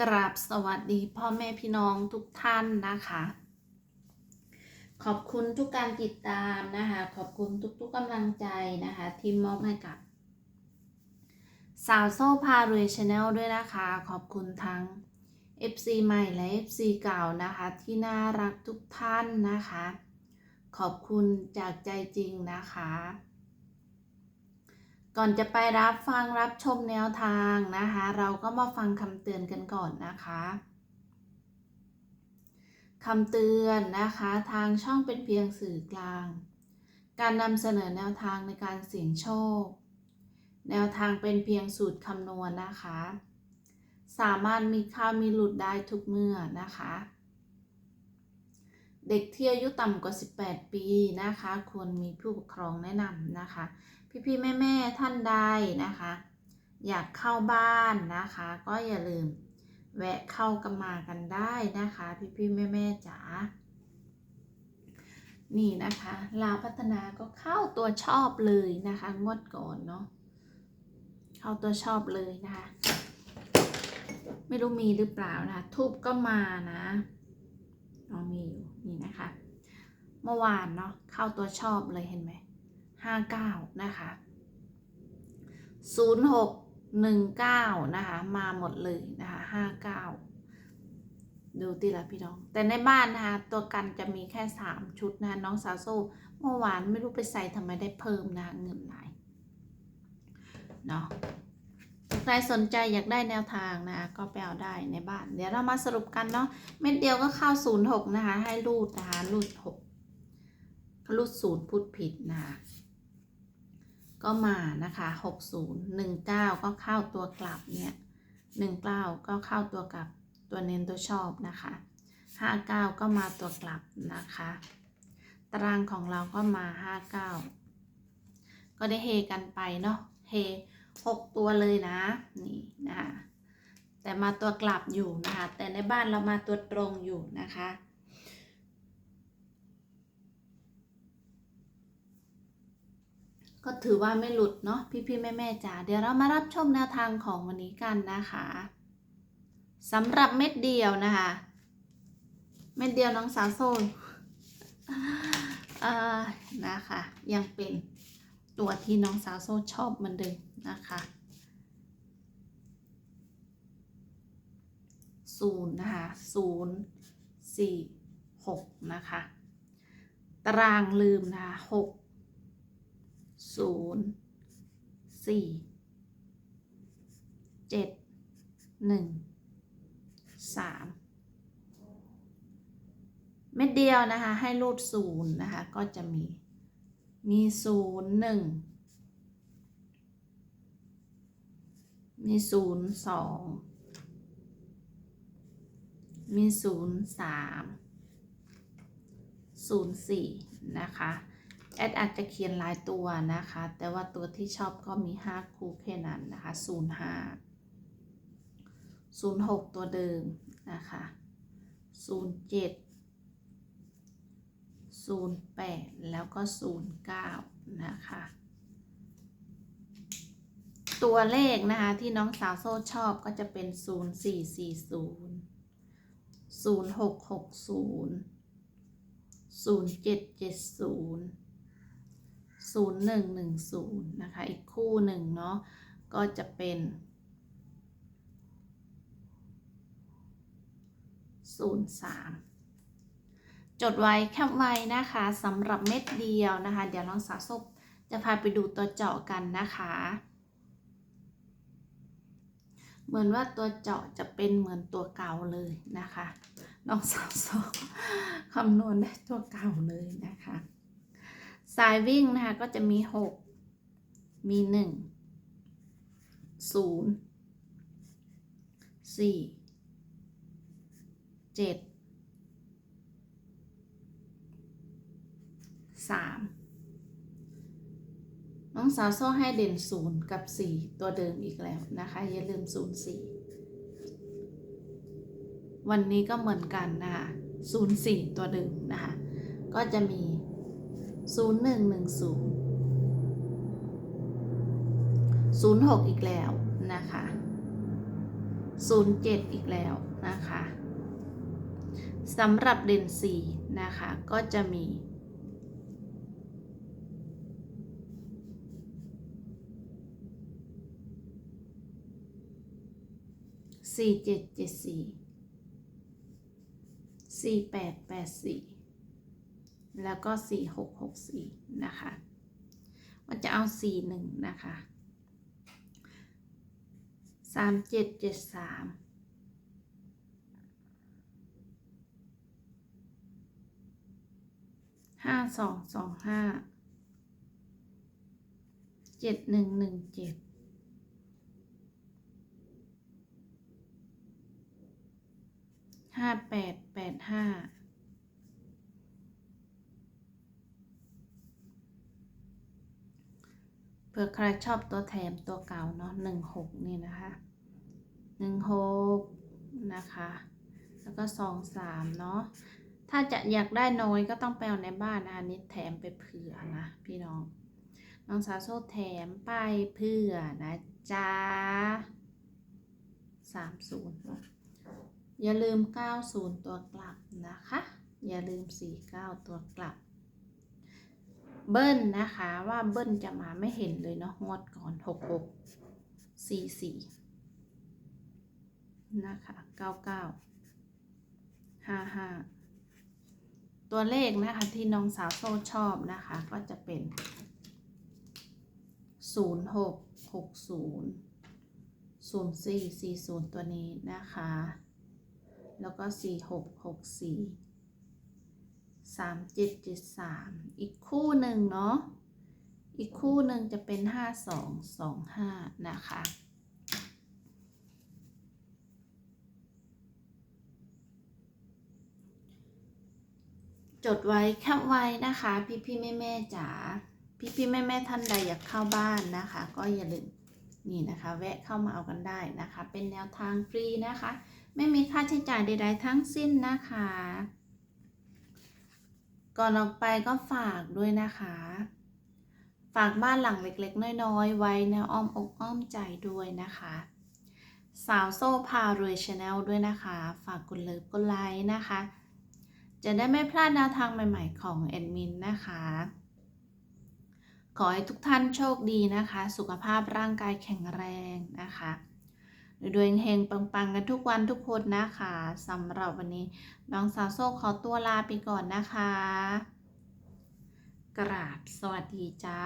กราบสวัสดีพ่อแม่พี่น้องทุกท่านนะคะ ขอบคุณทุกการติดตามนะคะ ขอบคุณทุกๆกำลังใจนะคะที่มอบให้กับ สาวโซ่พารวยชาแนลด้วยนะคะ ขอบคุณทั้ง FC ใหม่และ FC เก่านะคะที่น่ารักทุกท่านนะคะ ขอบคุณจากใจจริงนะคะ ก่อนจะไปรับฟังรับชมแนวทางนะคะ เราก็มาฟังคำเตือนกันก่อนนะคะคำเตือนนะคะทางช่องเป็นเพียงสื่อกลาง การนำเสนอแนวทางในการเสี่ยงโชค แนวทางเป็นเพียงสูตรคำนวณนะคะ สามารถมีค่าวมีหลุดได้ทุกเมื่อนะคะ เด็กที่อายุต่ำกว่า 18 ปีนะคะ ควรมีผู้ปกครองแนะนำนะคะ พี่ๆแม่ๆท่านใดนะคะ อยากเข้าบ้านนะคะ ก็อย่าลืมแวะเข้ากันมากันได้นะคะ พี่ๆแม่ๆจ๋านี่นะคะลาวพัฒนาก็เข้าตัวชอบเลยนะคะ งวดก่อนเนาะเข้าตัวชอบเลยนะคะ ไม่รู้มีหรือเปล่านะคะทูบก็มานะ เอามีอยู่นี่นะคะ เมื่อวานเนาะเข้าตัวชอบเลยเห็นไหมห้าเก้านะคะศูนย์หกหนึ่งเก้านะคะมาหมดเลยนะคะห้าเก้าดูตีละพี่น้อง แต่ในบ้านนะคะตัวกันจะมีแค่สามชุดนะคะน้องสาวโซ่เมื่อวานไม่รู้ไปใส่ทำไมได้เพิ่มนะคะเงินไหลเนาะ ใครสนใจอยากได้แนวทางนะก็ไปเอาได้ในบ้าน เดี๋ยวเรามาสรุปกันเนาะเม็ดเดียวก็เข้าศูนย์หกนะคะ ให้รูดนะคะรูดหกรูดศูนย์พูดผิดนะคะก็มานะคะหกศูนย์หนึ่งเก้าก็เข้าตัวกลับเนี่ยหนึ่งเก้าก็เข้าตัวกลับตัวเน้นตัวชอบนะคะห้าเก้าก็มาตัวกลับนะคะ ตารางของเราก็มาห้าเก้าก็ได้เฮกันไปเนาะเฮ หกตัวเลยนะ นี่นะคะแต่มาตัวกลับอยู่นะคะ แต่ในบ้านเรามาตัวตรงอยู่นะคะ ก็ถือว่าไม่หลุดเนาะพี่ๆแม่ๆจ๋าเดี๋ยวเรามารับชมแนวทางของวันนี้กันนะคะสำหรับเม็ดเดียวนะคะ เม็ดเดียวน้องสาวโซนอ่นะคะยังเป็นตัวที่น้องสาวโซชอบมือนเดิม นะคะศูนย์นะคะศูนย์สี่หกนะคะตารางลืมนะคะหกศูนย์สี่เจ็ดหนึ่งสามเม็ดเดียวนะคะให้รูดศูนย์นะคะก็จะมีมีศูนย์หนึ่ง มีศูนย์สอง มีศูนย์สามศูนย์สี่นะคะ แอดอาจจะเขียนหลายตัวนะคะ แต่ว่าตัวที่ชอบก็มี5คู่แค่นั้นนะคะ05 06ตัวเดิมนะคะ07 08 แล้วก็ 09 นะคะ ตัวเลขนะคะ ที่น้องสาวโซ่ชอบก็จะเป็น 0440 0660 0770ศูนย์หนึ่งหนึ่งศูนย์นะคะ อีกคู่หนึ่งเนาะก็จะเป็นศูนย์สามจดไว้แคปไว้นะคะสำหรับเม็ดเดียวนะคะ เดี๋ยวน้องสาวซบจะพาไปดูตัวเจาะกันนะคะ เหมือนว่าตัวเจาะจะเป็นเหมือนตัวเก่าเลยนะคะ น้องสาวซคำนวณได้ตัวเก่าเลยนะคะ สายวิ่งนะคะก็จะมีหกมีหนึ่งศูนย์สี่เจ็ดสาม น้องสาวโซ่ให้เด่นศูนย์กับสี่ตัวเดิมอีกแล้วนะคะ อย่าลืมศูนย์สี่วันนี้ก็เหมือนกันนะคะศูนย์สี่ตัวเดิมนะคะ ก็จะมีศูนย์หนึ่งหนึ่งศูนย์ศูนย์หกอีกแล้วนะคะ07อีกแล้วนะคะสำหรับเด่น4นะคะ ก็จะมี สี่เจ็ดเจ็ดสี่สี่แปดแปดสี่แล้วก็สี่หกหกสี่นะคะมันจะเอาสี่หนึ่งนะคะสามเจ็ดเจ็ดสามห้าสองสองห้าเจ็ดหนึ่งหนึ่งเจ็ด ห้าแปดแปดห้าเผื่อใครชอบตัวแถมตัวเก่าเนาะหนึ่งหกนี่นะคะหนึ่งหกนะคะ แล้วก็สองสามเนาะถ้าจะอยากได้น้อยก็ต้องไปเอาในบ้านนะอันนี้แถมไปเผื่อนะพี่น้อง น้องสาวโซ่แถมไปเผื่อนะจ๊ะสามศูนย์ อย่าลืม 90 ตัวกลับนะคะ อย่าลืม 49 ตัวกลับ เบิ้ลนะคะว่าเบิ้ลจะมาไม่เห็นเลยเนาะงดก่อน 66 44 นะคะ 99 55 ตัวเลขนะคะที่น้องสาวโซ่ชอบนะคะ ก็จะเป็น 06 60 04 40 ตัวนี้นะคะ แล้วก็สี่หกหกสี่สามเจ็ดเจ็ดสามอีกคู่หนึ่งเนาะอีกคู่หนึ่งจะเป็นห้าสองสองห้านะคะจดไว้แคปไว้นะคะ พี่พี่แม่แม่จ๋าพี่พี่แม่แม่ท่านใดอยากเข้าบ้านนะคะ ก็อย่าลืมนี่นะคะ แวะเข้ามาเอากันได้นะคะ เป็นแนวทางฟรีนะคะ ไม่มีค่าใช้จ่ายใด ๆ ทั้งสิ้นนะคะ ก่อนออกไปก็ฝากด้วยนะคะ ฝากบ้านหลังเล็กๆ น้อยๆ ไว้ในอ้อมอกอ้อมใจด้วยนะคะ สาวโซ่พารวยชาแนลด้วยนะคะ ฝากกดเลิฟกดไลค์นะคะ จะได้ไม่พลาดแนวทางใหม่ๆของแอดมินนะคะ ขอให้ทุกท่านโชคดีนะคะ สุขภาพร่างกายแข็งแรงนะคะ ดวยเฮงปังๆ กันทุกวันทุกคนนะคะสำหรับวันนี้ น้องสาวโซ่ขอตัวลาไปก่อนนะคะ กราบสวัสดีจ้า